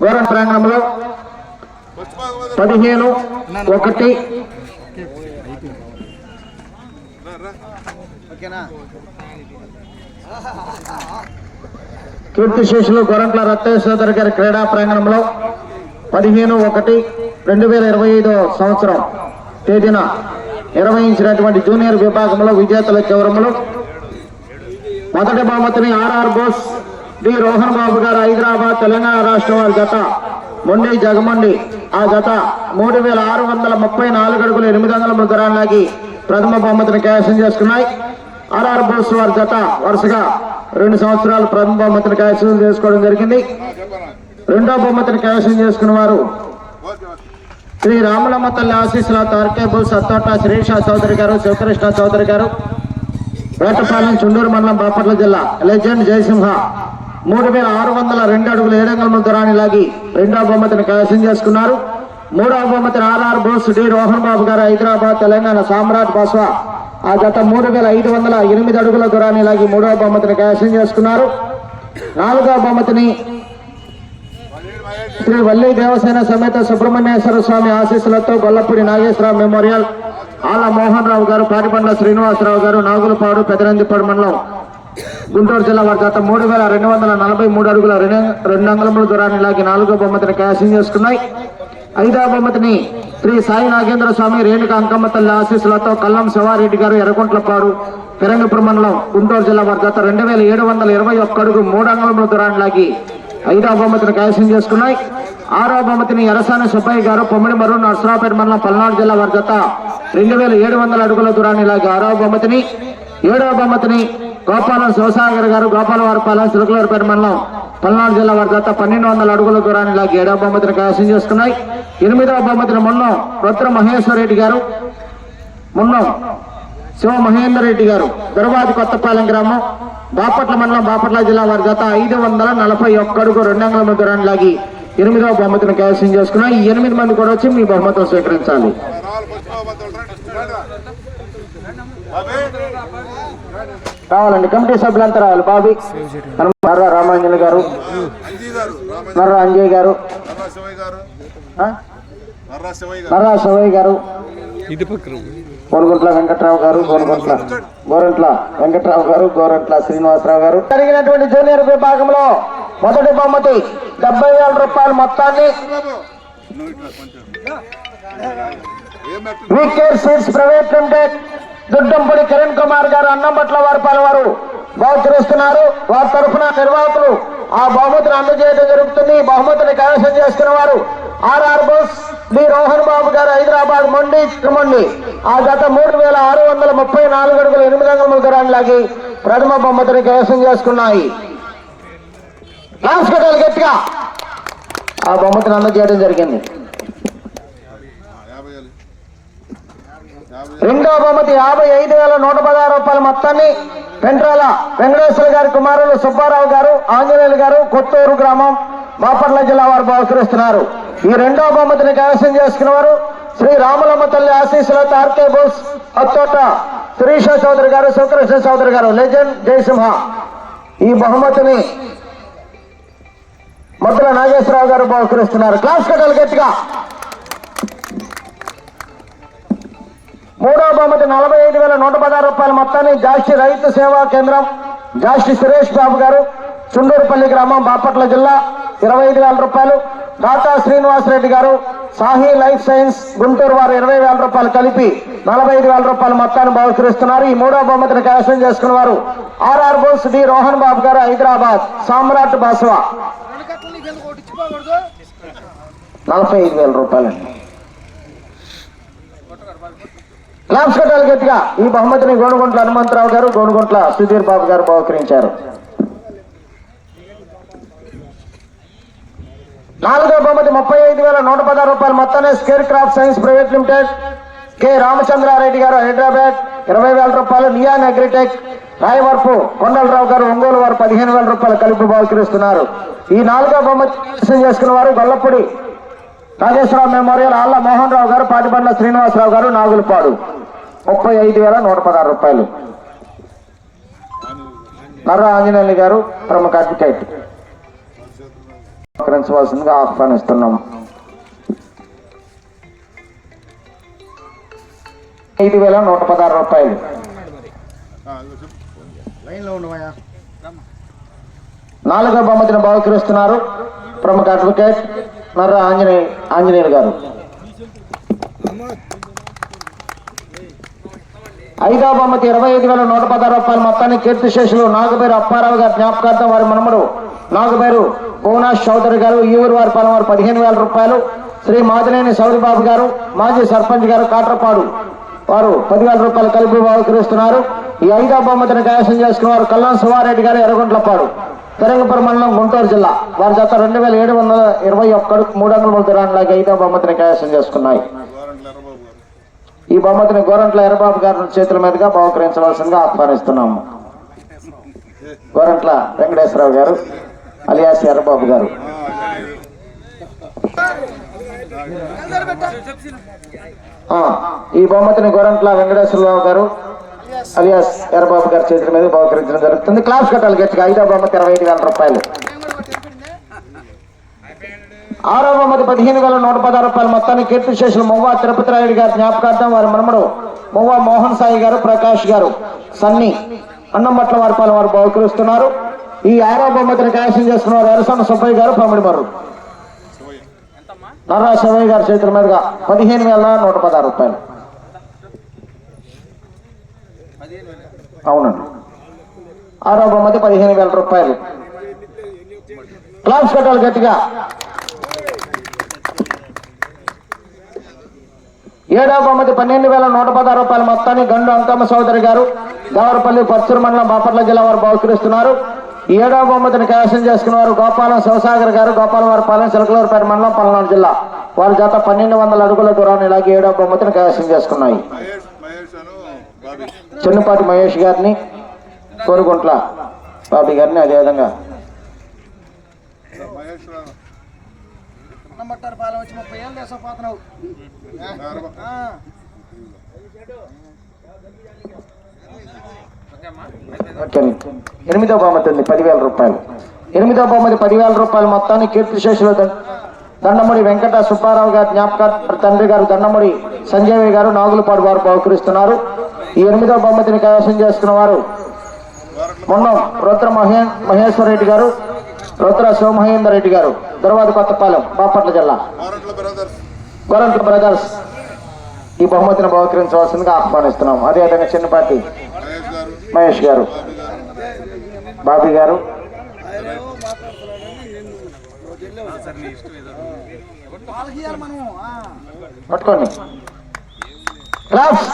గోరణ ప్రాంగణంలో పదిహేను ఒకటి. కీర్తిశేషులు గొరంట్ల రత్నేశ్వర గారి క్రీడా ప్రాంగణంలో పదిహేను ఒకటి రెండు వేల ఇరవై ఐదో సంవత్సరం తేదీన నిర్వహించినటువంటి జూనియర్ విభాగంలో విజేతల చివరములు మొదటి బహుమతిని ఆర్ఆర్ బోస్ డి రోహన్ బాబు గారు హైదరాబాద్ తెలంగాణ రాష్ట్రం వారి జత. మొండి జగమండి. ఆ జత మూడు వేల ఆరు వందల ముప్పై నాలుగు అడుగులు ఎనిమిది వందల ముగ్గురాళ్ళకి ప్రథమ బహుమతిని కైవసం చేసుకున్నాయి. ఆర్ఆర్ బోస్ వారి జత వరుసగా రెండు సంవత్సరాలు ప్రథమ బహుమతిని కైవసం చేసుకోవడం జరిగింది. రెండో బహుమతిని కైవసం చేసుకున్న వారు శ్రీ రాములమ్మ తల్లి ఆశీస్సుల తార్కేబుల్ సత్తోట శ్రీష చౌదరి గారు శివకృష్ణ చౌదరి గారు. వేటపాలెం చుండూరు మండలం బాపట్ల జిల్లా. లెజెండ్ జయసింహ. మూడు వేల ఆరు వందల రెండు అడుగుల ఏడంగల దూరాన్ని లాగి రెండవ బహుమతిని కైవసం చేసుకున్నారు. మూడవ బహుమతిని ఆర్ఆర్ బోస్ డి రోహన్ బాబు గారు హైదరాబాద్ తెలంగాణ సామ్రాట్ బాస్వా. ఆ గత మూడు వేల ఐదు వందల ఎనిమిది అడుగుల దూరాన్ని లాగి మూడవ బహుమతిని కైవసం చేసుకున్నారు. నాలుగవ బహుమతిని శ్రీ వల్లి దేవసేన సమేత సుబ్రహ్మణ్యేశ్వర స్వామి ఆశీస్సులతో గొల్లపూడి నాగేశ్వరరావు మెమోరియల్ ఆల మోహన్ రావు గారు పాటిపండ్ల శ్రీనివాసరావు గారు నాగులపాడు పెదనందిపాడు మండలం గుంటూరు జిల్లా వారి గత మూడు వేల రెండు వందల నలభై మూడు అడుగుల రెండు రెండు అంగుళముల దూరాన్ని లాగి నాలుగో బొమ్మతిని క్యాషింగ్ చేసుకున్నాయి. ఐదవ బొమ్మతిని శ్రీ సాయి నాగేంద్ర స్వామి రేణుక అంకమ్మ తల్లి ఆశీస్సులతో కల్లం శివారెడ్డి గారు ఎర్రకుంట్లపాడు ఫిరంగపురం మండలం గుంటూరు జిల్లా వారి గత రెండు వేల ఏడు వందల ఇరవై ఒక్క అడుగు మూడు అంగుళముల దూరాన్ని లాగి ఐదవ బహుమతిని కైవసం చేసుకున్నాయి. ఆరో బహుమతిని ఎరసాని సుబ్బయ్య గారు పొమ్మిడి మరు నర్సరావుపేట మండలం పల్నాడు జిల్లా వారి గత రెండు వేల ఏడు వందల అడుగుల దూరాన్ని లాగి ఆరో బహుమతిని ఏడవ బహుమతిని గోపాలం శివసాగర్ గారు గోపాలవారిపాలెం సిలుకలూరుపేట మండలం పల్నాడు జిల్లా వారి గత పన్నెండు వందల అడుగుల దూరాన్ని లాగి ఏడవ బహుమతిని కైవసం చేసుకున్నాయి ఎనిమిదవ బహుమతిని మొన్నం రుద్ర మహేశ్వర రెడ్డి గారు మొన్న శివ మహేందర్ రెడ్డి గారు దొరబాది కొత్తపాలెం గ్రామం బాపట్ల మండలం బాపట్ల జిల్లా వారి గత ఐదు వందల నలభై ఒక్క అడుగు రెండు అంగుళముల దూరాన్ని లాగి ఎనిమిదవ బహుమతిని కైవసం చేసుకున్నాయి ఈ ఎనిమిది మంది కూడా వచ్చి మీ బహుమతులు స్వీకరించాలి రావాలండి కమిటీ సభ్యులంతా రావాలి బాబీ నర్రా రామాంజలి గారు మర్రా నర్రా అంజయ్ గారు నర్రా శివయ్య గారు ఆ? గారు గారు గోరుగుంట్ల వెంకట్రావు గారు గోరుగుంట్ల గోరంట్ల వెంకట్రావు గారు గోరంట్ల శ్రీనివాసరావు గారు. జరిగినటువంటి జూనియర్ విభాగంలో మొదటి బహుమతి డెబ్బై వేల రూపాయల మొత్తాన్ని seeds private limited Duddampudi Kiran Kumar గారు అన్నంపట్ల వారి వారు బహుకరిస్తున్నారు వారి తరఫున నిర్వాహకులు ఆ బహుమతిని అందజేయడం జరుగుతుంది. బహుమతిని కైవసం చేసుకున్న వారు R R Bose D Rohan Babu గారు హైదరాబాద్ మొండి మొండి ఆ గత మూడు వేల ఆరు వందల ముప్పై నాలుగు అడుగుల ఎనిమిది వందల దూరాన్ని లాగి ప్రథమ బహుమతిని కైవసం చేసుకున్నాయి. లాస్ట్ గట్టిగా ఆ బహుమతిని అందజేయడం జరిగింది యాభై వేలు యాభై రెండో బహుమతి యాభై ఐదు వేల నూట పదహారు రూపాయల మొత్తాన్ని పెంట్రాల వెంకటేశ్వర గారి కుమారులు సుబ్బారావు గారు ఆంజనేయులు గారు కొత్తూరు గ్రామం బాపట్ల జిల్లా వారు బహుకరిస్తున్నారు. ఈ రెండో బహుమతిని కైవసం చేసుకున్న వారు శ్రీ రాములమ్మ తల్లి ఆశీస్సులతో ఆర్కే బోస్ అత్తోట శ్రీష చౌదరి గారు శివకృష్ణ చౌదరి గారు. లెజెండ్ జయసింహ ఈ బహుమతిని మొదల నాగేశ్వరరావు గారు బహుకరిస్తున్నారు. క్లాస్ కట్టాలి గట్టిగా. మూడో బహుమతి నలభై ఐదు వేల నూట పదహారు రూపాయల మొత్తాన్ని జాస్తి రైతు సేవా కేంద్రం జాస్తి సురేష్ బాబు గారు చుండూరుపల్లి గ్రామం బాపట్ల జిల్లా ఇరవై ఐదు వేల రూపాయలు. టాటా శ్రీనివాస్ రెడ్డి గారు సాహి లైఫ్ సైన్స్ గుంటూరు వారు ఇరవై వేల రూపాయలు కలిపి నలభై ఐదు వేల రూపాయల మొత్తాన్ని బహుకరిస్తున్నారు. ఈ మూడో బహుమతిని కైవసం చేసుకున్న వారు R R Bose D Rohan Babu గారు హైదరాబాద్ సామ్రాట్ బాస్వా. నలభై ఐదు వేల రూపాయలండి. క్లాప్స్ కట్టాలి గట్టిగా. ఈ బహుమతిని గోనుగుంట్ల హనుమంతరావు గారు గోనుగుంట్ల సుధీర్ బాబు గారు బహుకరించారు. నాలుగో బహుమతి ముప్పై ఐదు వేల నూట పదహారు రూపాయలు మొత్తాన్ని scare craft science private limited. K. Ramachandrareddy గారు హైదరాబాద్. ఇరవై వేల రూపాయలు నియాన్ అగ్రిటెక్. రాయవరపు కొండలరావు గారు ఒంగోలు వారు పదిహేను వేల రూపాయలు కలిపి బహుకరిస్తున్నారు. ఈ నాలుగో బహుమతి చేసుకున్న వారు గొల్లపూడి నాగేశ్వరరావు మెమోరియల్ ఆళ్ళ మోహన్ రావు గారు పాటిబండ్ల శ్రీనివాసరావు గారు నాగులపాడు. ముప్పై ఐదు వేల నూట పదహారు రూపాయలు. నర్ర ఆంజనేయులు గారు ప్రముఖ అడ్వకేట్ సహకరించవలసిందిగా ఆహ్వానిస్తున్నాం. ఐదు వేల నూట పదహారు రూపాయలు. నాలుగో బహుమతిని బహుకరిస్తున్నారు ప్రముఖ అడ్వకేట్ నర్ర ఆంజనేయ ఆంజనేయులు గారు. ఐదవ బహుమతి ఇరవై ఐదు వేల నూట పదహారు రూపాయల. మొత్తాన్ని కీర్తి శేషులు నాగపేరు అప్పారావు గారి జ్ఞాపకార్థం వారి మనమడు నాగపేరు భువనాశ్ చౌదరి గారు ఈ ఊరు వారి పాలన వారు పదిహేను వేల రూపాయలు. శ్రీ మాదినేని సౌరిబాబు గారు మాజీ సర్పంచ్ గారు కాట్రపాడు వారు పదివేల రూపాయలు కలిపి బహుకరిస్తున్నారు ఈ ఐదవ బహుమతిని కైవసం చేసుకున్న వారు కల్లాం శివారెడ్డి గారు ఎర్రగుంట్లపాడు తెరంగపురం మండలం గుంటూరు జిల్లా. వారి జత రెండు వేల ఏడు వందల ఇరవై ఒక్కడు మూడు వందల దూరానికి ఐదవ బహుమతిని కైవసం చేసుకున్నాయి. ఈ బహుమతిని గోరంట్ల ఎర్రబాబు గారి చేతుల మీదుగా బహుకరించవలసిందిగా ఆహ్వానిస్తున్నాము గోరంట్ల వెంకటేశ్వరరావు గారు అలియాస్ ఎర్రబాబు గారు. ఈ బహుమతిని గోరంట్ల వెంకటేశ్వరరావు గారు అలియాస్ ఎర్రబాబు గారి చేతుల మీద బహుకరించడం జరుగుతుంది. క్లాస్ కట్టాలి గట్టిగా. ఐదో బహుమతి ఇరవై ఐదు వేల రూపాయలు. ఆరో బహుమతి పదిహేను వేల నూట పదహారు రూపాయలు మొత్తాన్ని కీర్తి చేసిన మొవ్వా తిరుపతి రాయుడు గారి జ్ఞాపకార్థం వారి మనమడు మొవ్వా మోహన్ సాయి గారు ప్రకాష్ గారు సన్ని అన్నమట్ల వారి పాలన వారు బహుకరిస్తున్నారు ఈ ఆరో బహుమతిని కైవసం చేసుకున్నారు ఎరసన్న సుబ్బయ్య గారు పమిడి మర్రు. నర్రా శివయ్య గారి చేతుల మీదుగా పదిహేను వేల నూట పదహారు రూపాయలు. అవునండి. ఆరో బహుమతి పదిహేను వేల రూపాయలు. క్లాస్ కట్టాలి గట్టిగా. ఏడవ బహుమతి పన్నెండు వేల నూట పదహారు రూపాయల మొత్తాన్ని గండు అంకమ్మ సోదరి గారు దేవరపల్లి పచ్చూరు మండలం బాపట్ల జిల్లా వారు బహుకరిస్తున్నారు. ఏడవ బహుమతిని కైవసం చేసుకున్న వారు గోపాలం శివసాగర్ గారు గోపాలం వారి పాలెం చిలకలూరుపేట మండలం పల్నాడు జిల్లా. వారి జత పన్నెండు వందల అడుగుల దూరాన్ని ఇలాగే ఏడవ బహుమతిని కైవసం చేసుకున్నాయి. మహేష్ చిన్నపాటి మహేష్ గారిని కోరుకుంట్ల బాబీ గారిని అదేవిధంగా. పాలెం వచ్చి ముప్పై ఏళ్ళు దేశం పోతున్నావు. ఎర్రబా ఓకే. ఎనిమిదో బహుమతి ఉంది పదివేల రూపాయలు. ఎనిమిదో బహుమతి పదివేల రూపాయలు మొత్తాన్ని కీర్తిశేషులు దండమూడి వెంకట సుబ్బారావు గారి జ్ఞాపక తండ్రి గారు దండమూడి సంజయ్ గారు నాగులపాడు వారు బహుకరిస్తున్నారు. ఈ ఎనిమిదో బహుమతిని కైవసం చేసుకున్న వారు మొన్న రుద్ర మహే మహేశ్వర రెడ్డి గారు రుద్ర శివమహేందర్ రెడ్డి గారు. దర్వాద కొత్తపాలెం బాపట్ల జిల్లా. గోరంట్ల బ్రదర్స్. ఈ బహుమతిని బహుకరించవలసిందిగా ఆహ్వానిస్తున్నాం. అదేవిధంగా చిన్నపాటి మహేష్ గారు. బాబీ గారు. పట్టుకోండి. క్లాప్స్